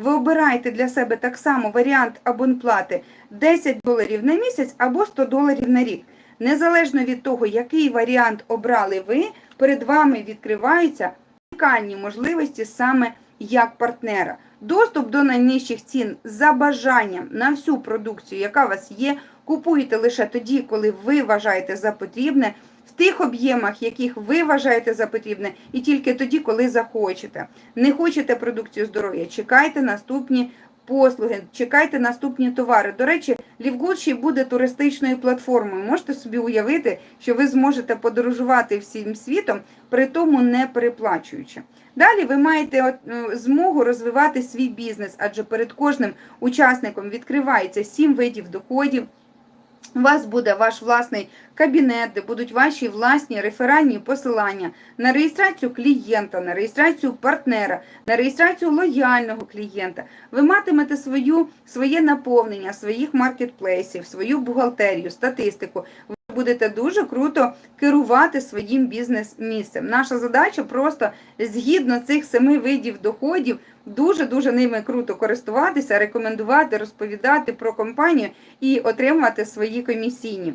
ви обираєте для себе так само варіант абонплати 10 доларів на місяць або 100 доларів на рік. Незалежно від того, який варіант обрали ви, перед вами відкриваються унікальні можливості саме як партнера. Доступ до найнижчих цін за бажанням на всю продукцію, яка у вас є, купуєте лише тоді, коли ви вважаєте за потрібне, в тих об'ємах, яких ви вважаєте за потрібне, і тільки тоді, коли захочете. Не хочете продукцію здоров'я, чекайте наступні послуги, чекайте наступні товари. До речі, Лівгуд ще буде туристичною платформою. Можете собі уявити, що ви зможете подорожувати всім світом, при тому не переплачуючи. Далі ви маєте е, змогу розвивати свій бізнес, адже перед кожним учасником відкривається сім видів доходів. У вас буде ваш власний кабінет, де будуть ваші власні реферальні посилання на реєстрацію клієнта, на реєстрацію партнера, на реєстрацію лояльного клієнта. Ви матимете свою, своє наповнення, своїх маркетплейсів, свою бухгалтерію, статистику. Будете дуже круто керувати своїм бізнес-місцем. Наша задача просто згідно цих семи видів доходів дуже-дуже ними круто користуватися, рекомендувати, розповідати про компанію і отримувати свої комісійні.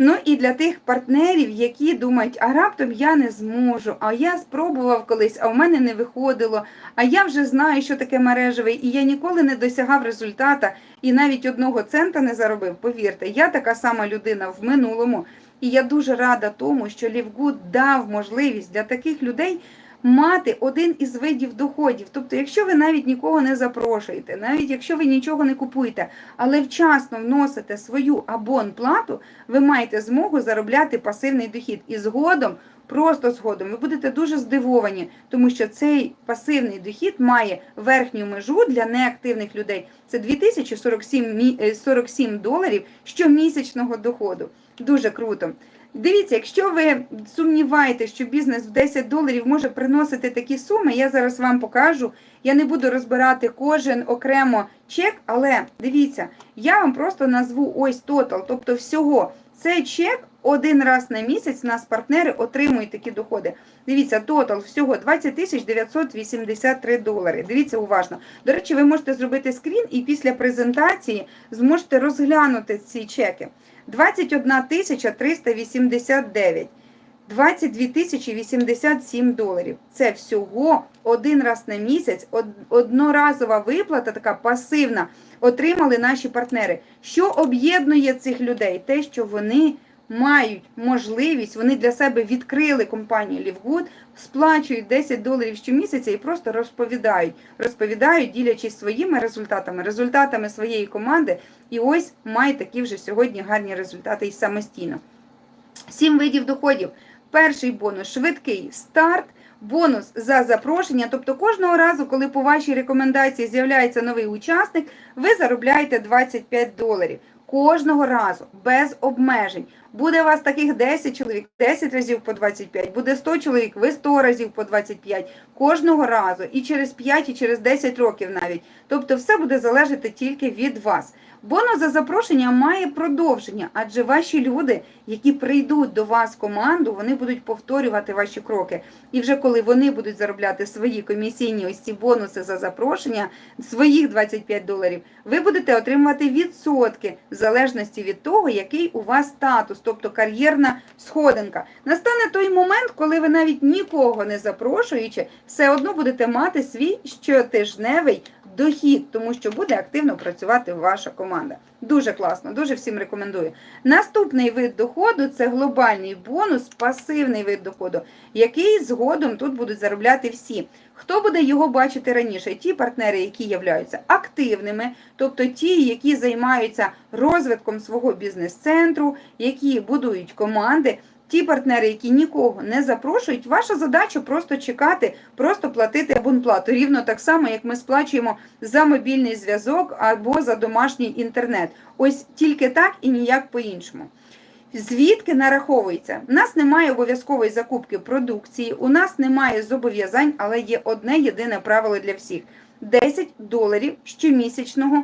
Ну і для тих партнерів, які думають, а раптом я не зможу, а я спробував колись, а в мене не виходило, а я вже знаю, що таке мережевий, і я ніколи не досягав результата і навіть одного цента не заробив. Повірте, я така сама людина в минулому. І я дуже рада тому, що Лівгуд дав можливість для таких людей мати один із видів доходів. Тобто, якщо ви навіть нікого не запрошуєте, навіть якщо ви нічого не купуєте, але вчасно вносите свою абонплату, ви маєте змогу заробляти пасивний дохід. І згодом, просто згодом, ви будете дуже здивовані, тому що цей пасивний дохід має верхню межу для неактивних людей. Це 2047 мі- е, 47 доларів щомісячного доходу. Дуже круто. Дивіться, якщо ви сумніваєте, що бізнес в 10 доларів може приносити такі суми, я зараз вам покажу. Я не буду розбирати кожен окремо чек, але дивіться, я вам просто назву ось тотал, тобто всього. Цей чек один раз на місяць нас партнери отримують такі доходи. Дивіться, тотал всього 20 тисяч 983 долари. Дивіться уважно. До речі, ви можете зробити скрін і після презентації зможете розглянути ці чеки. 21 тисяча 389. 22 тисячі 87 доларів. Це всього один раз на місяць, одноразова виплата, така пасивна, отримали наші партнери. Що об'єднує цих людей? Те, що вони мають можливість, вони для себе відкрили компанію Лівгуд, сплачують 10 доларів щомісяця і просто розповідають. Розповідають, ділячись своїми результатами, результатами своєї команди. І ось мають такі вже сьогодні гарні результати і самостійно. Сім видів доходів. Перший бонус швидкий старт. Бонус за запрошення, тобто кожного разу, коли по вашій рекомендації з'являється новий учасник, ви заробляєте 25 доларів. Кожного разу, без обмежень. Буде у вас таких 10 чоловік, 10 разів по 25, буде 100 чоловік, ви 100 разів по 25. Кожного разу, і через 5, і через 10 років навіть. Тобто все буде залежати тільки від вас. Бонус за запрошення має продовження, адже ваші люди, які прийдуть до вас в команду, вони будуть повторювати ваші кроки. І вже коли вони будуть заробляти свої комісійні ось ці бонуси за запрошення, своїх 25 доларів, ви будете отримувати відсотки в залежності від того, який у вас статус, тобто кар'єрна сходинка. Настане той момент, коли ви навіть нікого не запрошуючи, все одно будете мати свій щотижневий дохід, тому що буде активно працювати ваша команда. Дуже класно, дуже всім рекомендую. Наступний вид доходу це глобальний бонус, пасивний вид доходу, який згодом тут будуть заробляти всі. Хто буде його бачити раніше? Ті партнери, які являються активними, тобто ті, які займаються розвитком свого бізнес-центру, які будують команди. Ті партнери, які нікого не запрошують, ваша задача просто чекати, просто платити абонплату. Рівно так само, як ми сплачуємо за мобільний зв'язок або за домашній інтернет. Ось тільки так і ніяк по-іншому. Звідки нараховується? У нас немає обов'язкової закупки продукції, у нас немає зобов'язань, але є одне єдине правило для всіх: 10 доларів щомісячного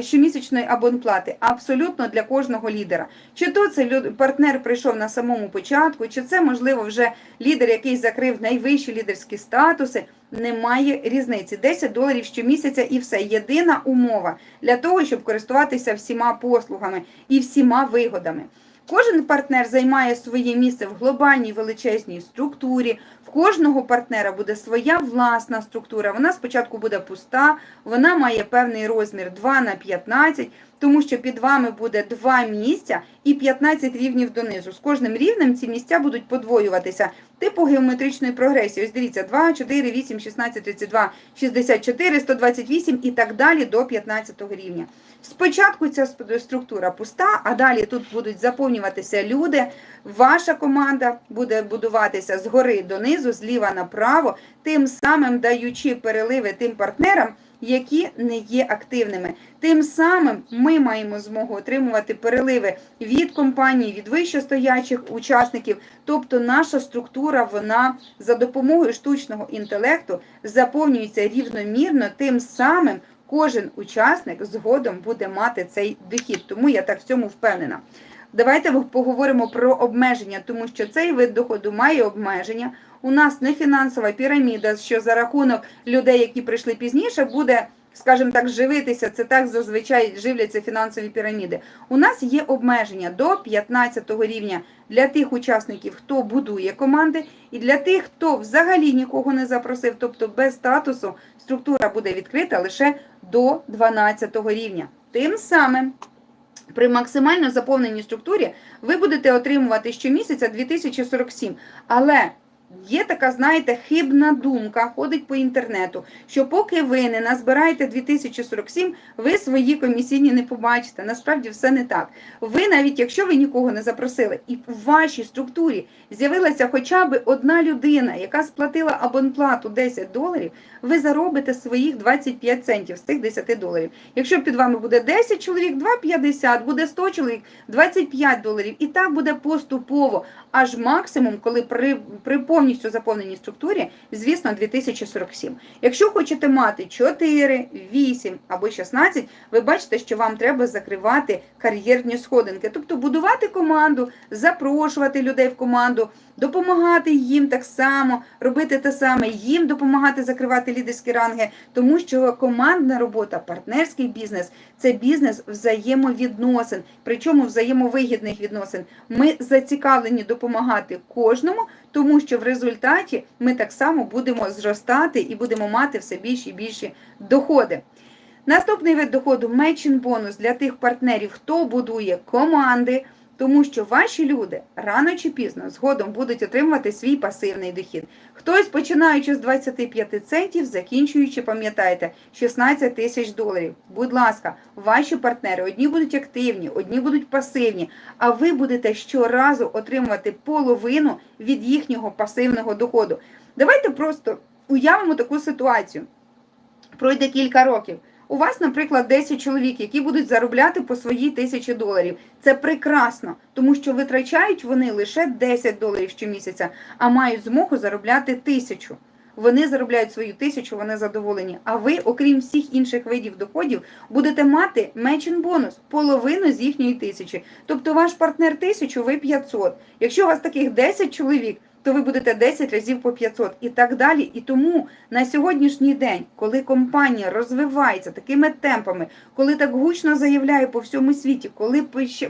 щомісячної абонплати абсолютно для кожного лідера. Чи то це партнер прийшов на самому початку, чи це можливо вже лідер, який закрив найвищі лідерські статуси. Немає різниці. 10 доларів щомісяця і все. Єдина умова для того, щоб користуватися всіма послугами і всіма вигодами. Кожен партнер займає своє місце в глобальній величезній структурі. В кожного партнера буде своя власна структура. Вона спочатку буде пуста, вона має певний розмір 2 на 15, тому що під вами буде 2 місця і 15 рівнів донизу. З кожним рівнем ці місця будуть подвоюватися. Типу геометричної прогресії. Ось дивіться, 2, 4, 8, 16, 32, 64, 128 і так далі до 15 рівня. Спочатку ця структура пуста, а далі тут будуть заповнюватися люди. Ваша команда буде будуватися згори донизу, зліва направо, тим самим даючи переливи тим партнерам, які не є активними. Тим самим ми маємо змогу отримувати переливи від компанії, від вищостоячих учасників. Тобто наша структура, вона за допомогою штучного інтелекту заповнюється рівномірно, тим самим кожен учасник згодом буде мати цей дохід. Тому я так в цьому впевнена. Давайте поговоримо про обмеження, тому що цей вид доходу має обмеження. У нас не фінансова піраміда, що за рахунок людей, які прийшли пізніше, буде, скажімо так, живитися. Це так зазвичай живляться фінансові піраміди. У нас є обмеження до 15 рівня для тих учасників, хто будує команди, і для тих, хто взагалі нікого не запросив, тобто без статусу, структура буде відкрита лише до 12 рівня. Тим самим. При максимально заповненій структурі ви будете отримувати щомісяця 2047. Але є така, знаєте, хибна думка, ходить по інтернету, що поки ви не назбираєте 2047, ви свої комісійні не побачите. Насправді все не так. Ви навіть якщо ви нікого не запросили, і в вашій структурі з'явилася хоча б одна людина, яка сплатила абонплату 10 доларів, ви заробите своїх 25 центів з цих 10 доларів. Якщо під вами буде 10 чоловік, 2,50, буде 100 чоловік, 25 доларів. І так буде поступово, аж максимум, коли при, при повністю заповненій структурі, звісно, 2047. Якщо хочете мати 4, 8 або 16, ви бачите, що вам треба закривати кар'єрні сходинки, тобто будувати команду, запрошувати людей в команду, допомагати їм так само, робити те саме, їм допомагати закривати лідерські ранги, тому що командна робота, партнерський бізнес це бізнес взаємовідносин, причому взаємовигідних відносин. Ми зацікавлені допомагати кожному, тому що в результаті ми так само будемо зростати і будемо мати все більші і більші доходи. Наступний вид доходу мечин бонус для тих партнерів, хто будує команди, тому що ваші люди рано чи пізно згодом будуть отримувати свій пасивний дохід. Хтось починаючи з 25 центів, закінчуючи, пам'ятаєте, 16 тисяч доларів. Будь ласка, ваші партнери одні будуть активні, одні будуть пасивні, а ви будете щоразу отримувати половину від їхнього пасивного доходу. Давайте просто уявимо таку ситуацію. Пройде кілька років. У вас, наприклад, 10 чоловік, які будуть заробляти по своїй тисячі доларів. Це прекрасно, тому що витрачають вони лише 10 доларів щомісяця, а мають змогу заробляти тисячу. Вони заробляють свою тисячу, вони задоволені. А ви, окрім всіх інших видів доходів, будете мати меншин бонус половину з їхньої тисячі. Тобто ваш партнер тисячу, ви 500. Якщо у вас таких 10 чоловік, то ви будете 10 разів по 500 і так далі. І тому на сьогоднішній день, коли компанія розвивається такими темпами, коли так гучно заявляє по всьому світі, коли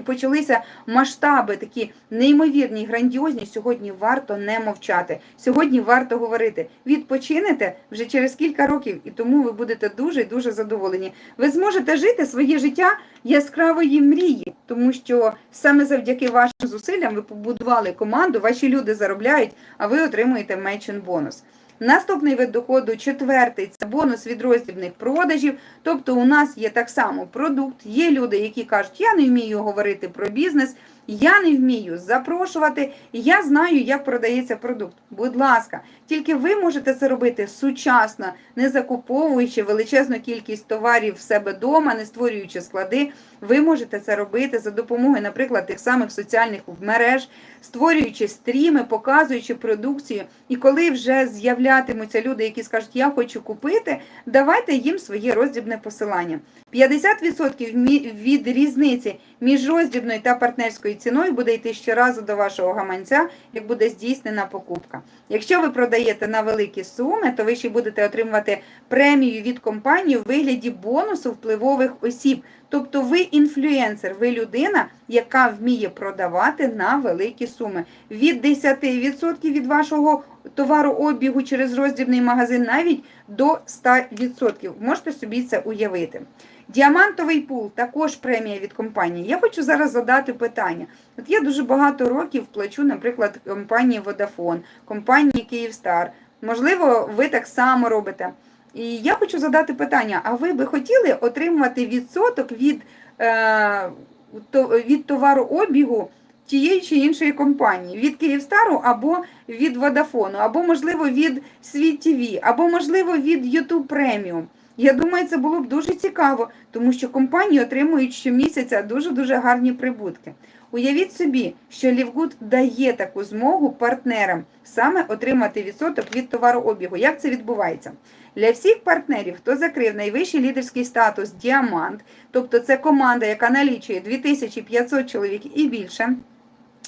почалися масштаби такі неймовірні, грандіозні, сьогодні варто не мовчати. Сьогодні варто говорити. Відпочинете вже через кілька років, і тому ви будете дуже і дуже задоволені. Ви зможете жити своє життя яскравої мрії, тому що саме завдяки вашим зусиллям ви побудували команду, ваші люди заробляють, а ви отримуєте меншин бонус. Наступний вид доходу, четвертий, це бонус від роздрібних продажів. Тобто у нас є так само продукт, є люди, які кажуть, я не вмію говорити про бізнес, Я не вмію запрошувати, я знаю, як продається продукт. Будь ласка, тільки ви можете це робити сучасно, не закуповуючи величезну кількість товарів в себе вдома, не створюючи склади. Ви можете це робити за допомогою, наприклад, тих самих соціальних мереж, створюючи стріми, показуючи продукцію. І коли вже з'являтимуться люди, які скажуть, я хочу купити, давайте їм своє роздрібне посилання. 50% від різниці між роздрібною та партнерською ціною буде йти щоразу до вашого гаманця, як буде здійснена покупка. Якщо ви продаєте на великі суми, то ви ще будете отримувати премію від компанії у вигляді бонусу впливових осіб. Тобто ви інфлюенсер, ви людина, яка вміє продавати на великі суми. Від 10% від вашого товарообігу через роздрібний магазин навіть до 100%. Можете собі це уявити. Діамантовий пул також премія від компанії. Я хочу зараз задати питання. От я дуже багато років плачу, наприклад, компанії Vodafone, компанії Київстар. Можливо, ви так само робите. І я хочу задати питання: а ви би хотіли отримувати відсоток від, е, від товарообігу тієї чи іншої компанії, від Київстару або від Водафону, або, можливо, від Світ ТВ, або, можливо, від YouTube Premium. Я думаю, це було б дуже цікаво, тому що компанії отримують щомісяця дуже-дуже гарні прибутки. Уявіть собі, що Лівгуд дає таку змогу партнерам саме отримати відсоток від товарообігу. Як це відбувається? Для всіх партнерів, хто закрив найвищий лідерський статус Діамант, тобто це команда, яка налічує 2500 чоловік і більше,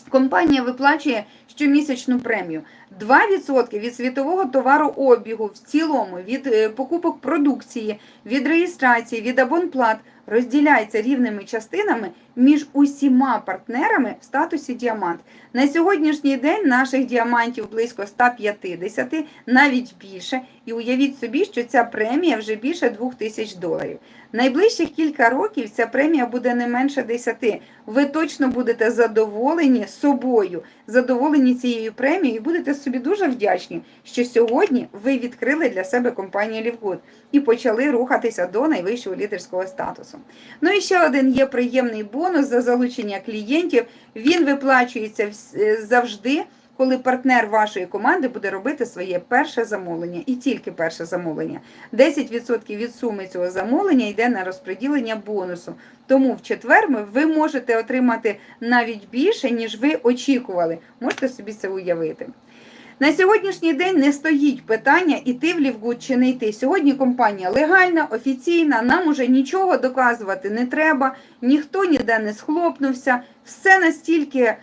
компанія виплачує щомісячну премію. 2% від світового товарообігу в цілому, від е, покупок продукції, від реєстрації, від абонплат розділяється рівними частинами між усіма партнерами в статусі діамант. На сьогоднішній день наших діамантів близько 150, навіть більше. І уявіть собі, що ця премія вже більше 2000 доларів. Найближчих кілька років ця премія буде не менше 10. Ви точно будете задоволені собою, задоволені цією премією і будете собі дуже вдячні, що сьогодні ви відкрили для себе компанію Лівгуд і почали рухатися до найвищого лідерського статусу. Ну і ще один є приємний бонус за залучення клієнтів. Він виплачується е, завжди. Коли партнер вашої команди буде робити своє перше замовлення і тільки перше замовлення, 10% від суми цього замовлення йде на розподілення бонусу. Тому в четвер ви можете отримати навіть більше, ніж ви очікували. Можете собі це уявити. На сьогоднішній день не стоїть питання іти в Лівгуд чи не йти. Сьогодні компанія легальна, офіційна, нам уже нічого доказувати не треба, ніхто ніде не схлопнувся. Все настільки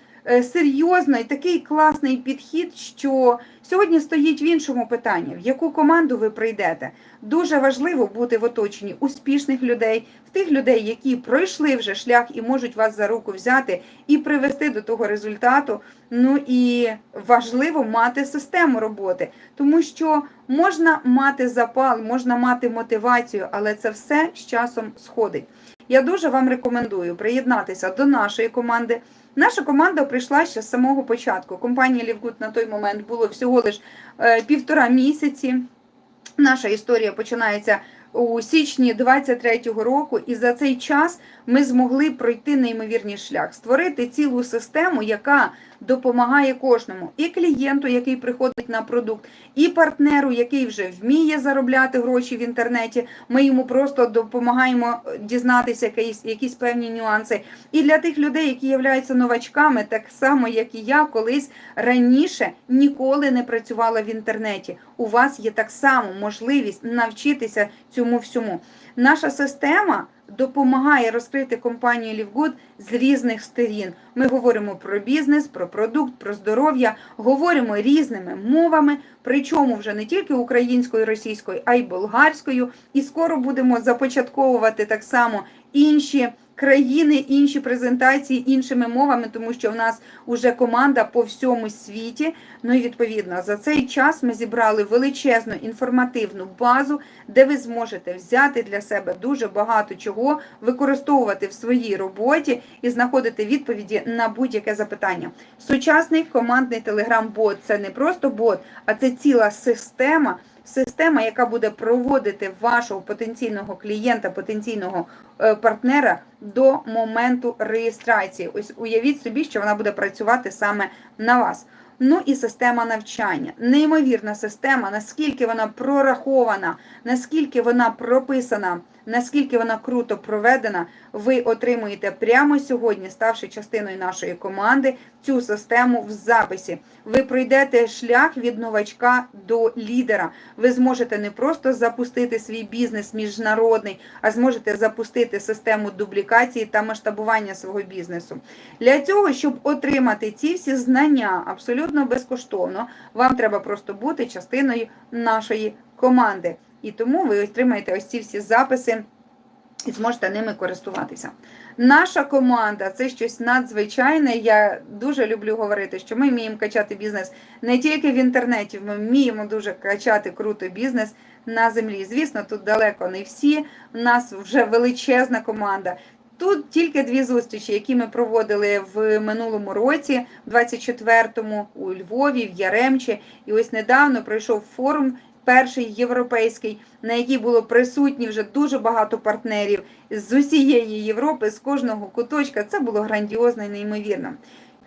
серйозно і такий класний підхід, що сьогодні стоїть в іншому питанні, в яку команду ви прийдете. Дуже важливо бути в оточенні успішних людей, в тих людей, які пройшли вже шлях і можуть вас за руку взяти і привести до того результату. Ну і важливо мати систему роботи, тому що можна мати запал, можна мати мотивацію, але це все з часом сходить. Я дуже вам рекомендую приєднатися до нашої команди. Наша команда прийшла ще з самого початку. Компанія Лівгуд на той момент було всього лиш е, півтора місяці. Наша історія починається у січні 23-го року, і за цей час ми змогли пройти неймовірний шлях, створити цілу систему, яка допомагає кожному і клієнту, який приходить на продукт, і партнеру, який вже вміє заробляти гроші в інтернеті. Ми йому просто допомагаємо дізнатися якісь, якісь певні нюанси. І для тих людей, які являються новачками, так само як і я, колись раніше ніколи не працювала в інтернеті. У вас є так само можливість навчитися цьому всьому. Наша система допомагає розкрити компанію Лівгуд з різних сторін. Ми говоримо про бізнес, про продукт, про здоров'я, говоримо різними мовами, причому вже не тільки українською, російською, а й болгарською. І скоро будемо започатковувати так само інші країни, інші презентації іншими мовами, тому що в нас уже команда по всьому світі. Ну і відповідно за цей час ми зібрали величезну інформативну базу, де ви зможете взяти для себе дуже багато чого, використовувати в своїй роботі і знаходити відповіді на будь-яке запитання. Сучасний командний телеграм-бот це не просто бот, а це ціла система. Система, яка буде проводити вашого потенційного клієнта, потенційного е, партнера до моменту реєстрації. Ось уявіть собі, що вона буде працювати саме на вас. Ну і система навчання. Неймовірна система, наскільки вона прорахована, наскільки вона прописана, наскільки вона круто проведена, ви отримуєте прямо сьогодні, ставши частиною нашої команди, цю систему в записі. Ви пройдете шлях від новачка до лідера. Ви зможете не просто запустити свій бізнес міжнародний, а зможете запустити систему дублікації та масштабування свого бізнесу. Для цього, щоб отримати ці всі знання абсолютно безкоштовно, вам треба просто бути частиною нашої команди. І тому ви отримаєте ось ці всі записи і зможете ними користуватися. Наша команда це щось надзвичайне. Я дуже люблю говорити, що ми вміємо качати бізнес не тільки в інтернеті, ми вміємо дуже качати круто бізнес на землі. Звісно, тут далеко не всі. У нас вже величезна команда. Тут тільки дві зустрічі, які ми проводили в минулому році, в 24-му у Львові, в Яремчі. І ось недавно пройшов форум перший європейський, на якій було присутні вже дуже багато партнерів з усієї Європи, з кожного куточка. Це було грандіозно і неймовірно.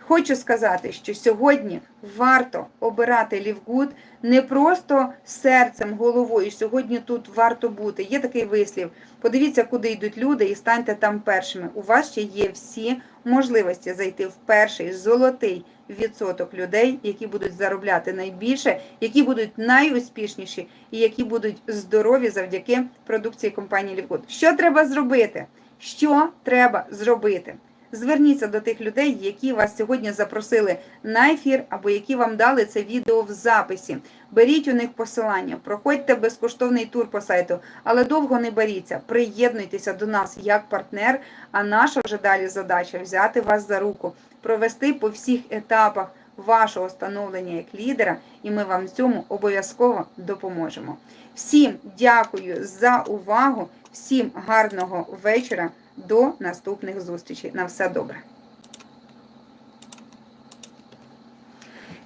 Хочу сказати, що сьогодні варто обирати Лівгуд не просто серцем, головою. Сьогодні тут варто бути. Є такий вислів. Подивіться, куди йдуть люди, і станьте там першими. У вас ще є всі можливості зайти в перший золотий відсоток людей, які будуть заробляти найбільше, які будуть найуспішніші і які будуть здорові завдяки продукції компанії Лівгуд. Що треба зробити? Що треба зробити? Зверніться до тих людей, які вас сьогодні запросили на ефір, або які вам дали це відео в записі. Беріть у них посилання, проходьте безкоштовний тур по сайту, але довго не боріться. Приєднуйтеся до нас як партнер. А наша вже далі задача взяти вас за руку, провести по всіх етапах вашого становлення як лідера, і ми вам в цьому обов'язково допоможемо. Всім дякую за увагу, всім гарного вечора. До наступних зустрічей. На все добре.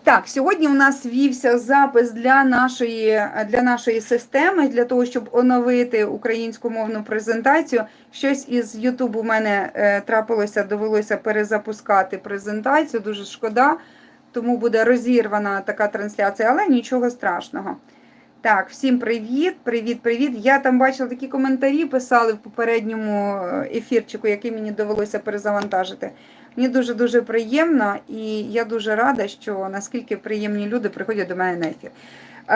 Так, сьогодні у нас вівся запис для нашої для нашої системи, для того, щоб оновити українськомовну презентацію. Щось із Ютубу у мене е, трапилося, довелося перезапускати презентацію. Дуже шкода, тому буде розірвана така трансляція, але нічого страшного. Так, всім привіт, привіт, привіт. Я там бачила такі коментарі, писали в попередньому ефірчику, який мені довелося перезавантажити. Мені дуже-дуже приємно, і я дуже рада, що наскільки приємні люди приходять до мене на ефір.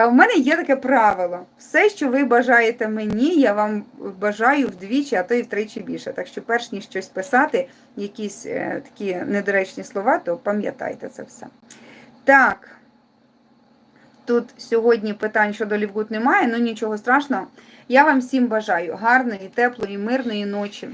У мене є таке правило: все, що ви бажаєте мені, я вам бажаю вдвічі, а то й втричі більше. Так що, перш ніж щось писати, якісь е, такі недоречні слова, то пам'ятайте це все. Так. Тут сьогодні питань щодо Лівгуд немає, ну нічого страшного. Я вам всім бажаю гарної, теплої, мирної ночі.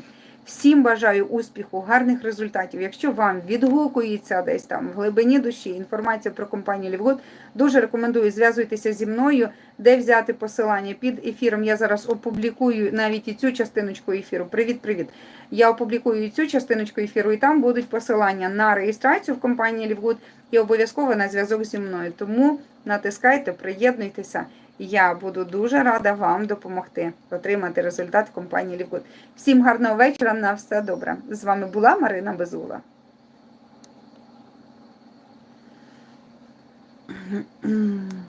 Всім бажаю успіху, гарних результатів. Якщо вам відгукується десь там в глибині душі інформація про компанію Лівгуд, дуже рекомендую зв'язуйтеся зі мною, де взяти посилання під ефіром. Я зараз опублікую навіть і цю частиночку ефіру. Привіт-привіт! Я опублікую цю частиночку ефіру, і там будуть посилання на реєстрацію в компанії Лівгуд і обов'язково на зв'язок зі мною. Тому натискайте, приєднуйтеся. Я буду дуже рада вам допомогти отримати результат в компанії Лівгуд. Всім гарного вечора, на все добре. З вами була Марина Безула.